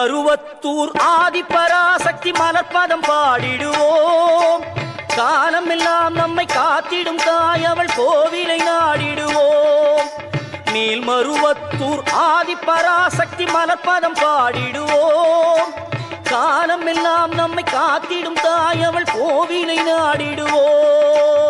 மேல்மருவத்தூர் ஆதிபராசக்தி மலர்பதம் பாடிடுவோம். காலமெல்லாம் நம்மை காத்திடும் தாயவள் கோவிலை நாடிடுவோம். மேல்மருவத்தூர் ஆதிபராசக்தி மலர்பதம் பாடிடுவோம். காலமெல்லாம் நம்மை காத்திடும் தாயவள் கோவிலை நாடிடுவோம்.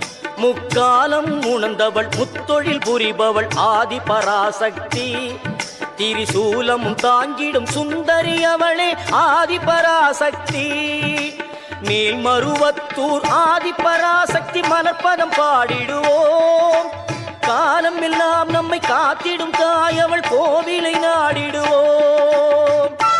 முக்காலம் உணர்ந்தவள் முத்தொழில் புரிபவள் ஆதி பராசக்தி. திரிசூலம் தாங்கிடும் சுந்தரி அவளே ஆதி ஆதிபராசக்தி மேல்மருவத்தூர் ஆதிபராசக்தி மலர்பதம் பாடிடுவோம். காலம் எல்லாம் நம்மை காத்திடும் தாயவள் கோவிலை நாடிடுவோம்.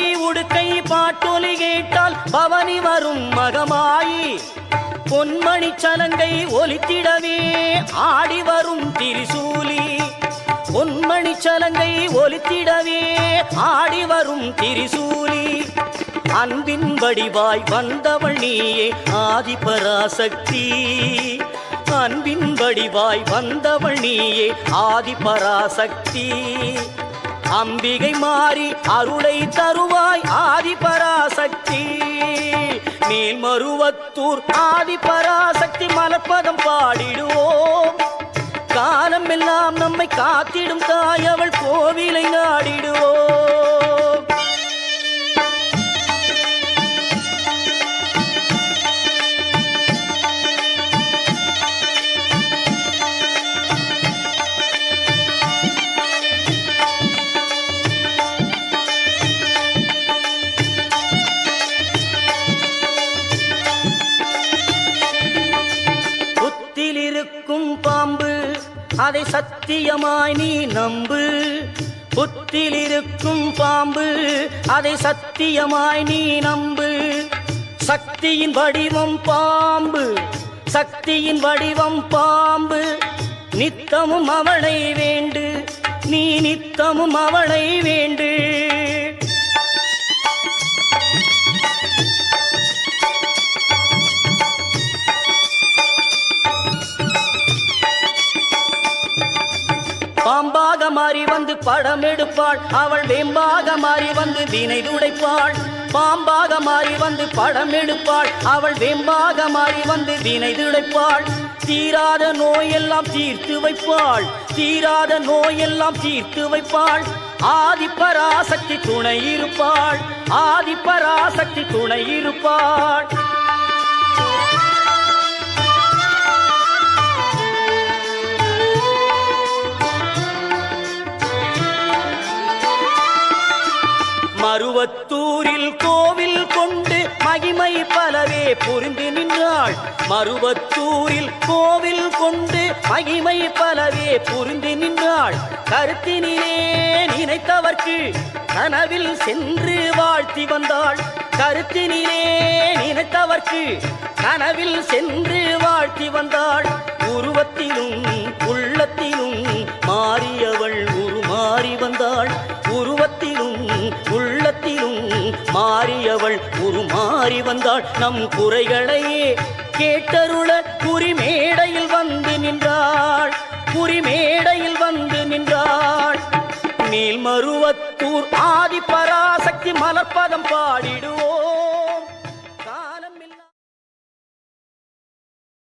உடுக்கை பாட்டொலி கேட்டால் பவனி வரும் மகமாயி. பொன்மணி சலங்கை ஒலித்திடவே ஆடி வரும் திரிசூலி. பொன்மணி சலங்கை ஒலித்திடவே ஆடி வரும் திரிசூலி. அன்பின் வடிவாய் வந்தவள் நீயே ஆதிபராசக்தி. அன்பின் வடிவாய் வந்தவள் நீயே ஆதிபராசக்தி. அம்பிகை மாறி அருளை தருவாய் ஆதிபராசக்தி. மேல்மருவத்தூர் ஆதிபராசக்தி மலப்பதம் பாடிடுவோம். காலம் எல்லாம் நம்மை காத்திடும் தாய் அவள் கோவிலை நாடிடுவோம் அதை சத்தியமாய் நீ நம்பு. புத்தில் இருக்கும் பாம்பு அதை சத்தியமாய் நீ நம்பு. சக்தியின் வடிவம் பாம்பு சக்தியின் வடிவம் பாம்பு. நித்தமும் அவளை வேண்டு நீ நித்தமும் அவளை வேண்டு. படம் எடுப்பாள். அவள் வேம்பாக மாறி வந்து வீணை துடைப்பாள். பாம்பாக மாறி வந்து படம் எடுப்பாள். அவள் வேம்பாக மாறி வந்து வீணை துடைப்பாள். தீராத நோயெல்லாம் தீர்த்து வைப்பாள். தீராத நோயெல்லாம் தீர்த்து வைப்பாள். ஆதிப்பராசக்தி துணை இருப்பாள். ஆதிப்பராசக்தி துணை இருப்பாள். மருவத்தூரில் கோவில் கொண்டு மகிமை பலவே புரிந்து நின்றாள். மருவத்தூரில் கோவில் கொண்டு மகிமை பலவே புரிந்து நின்றாள். கருத்தினிலே நினைத்தவர்க்கு கனவில் சென்று வாழ்த்தி வந்தாள். கருத்தினிலே நினைத்தவர்க்கு கனவில் சென்று வாழ்த்தி வந்தாள். உருவத்திலும் மாறியவள் உருமாறி வந்தாள். நம் குறைகளையே கேட்டருள குறிமேடையில் வந்து நின்றாள். குறிமேடையில் வந்து நின்றாள். நீல் மருவத்தூர் ஆதி பராசக்தி மலர்பதம் பாடிடுவோம்.